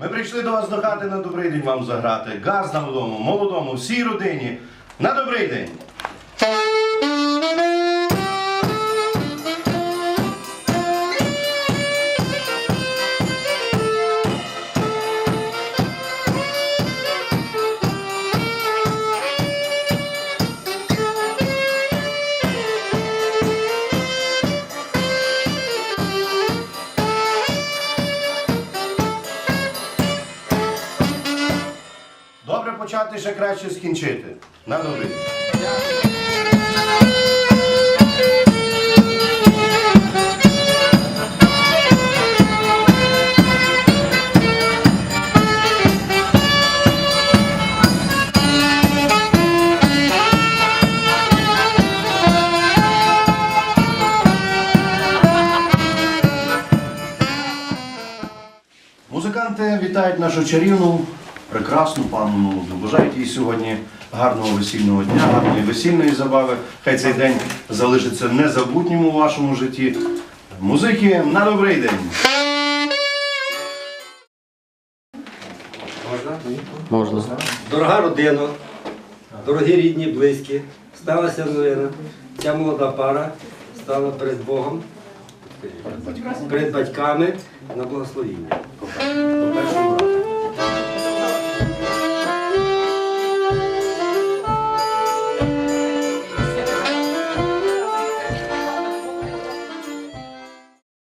Ми прийшли до вас до хати на добрий день вам заграти. Газ на молодому, молодому, всій родині. На добрий день. Добре почати, ще краще скінчити. На день. Музиканти вітають нашу чарівну, прекрасну панну. Бажають їй сьогодні гарного весільного дня, гарної весільної забави. Хай цей день залишиться незабутнім у вашому житті. Музики на добрий день! Можна. Дорога родина, дорогі рідні, близькі, сталася новина. Ця молода пара стала перед Богом, перед батьками на благословіння.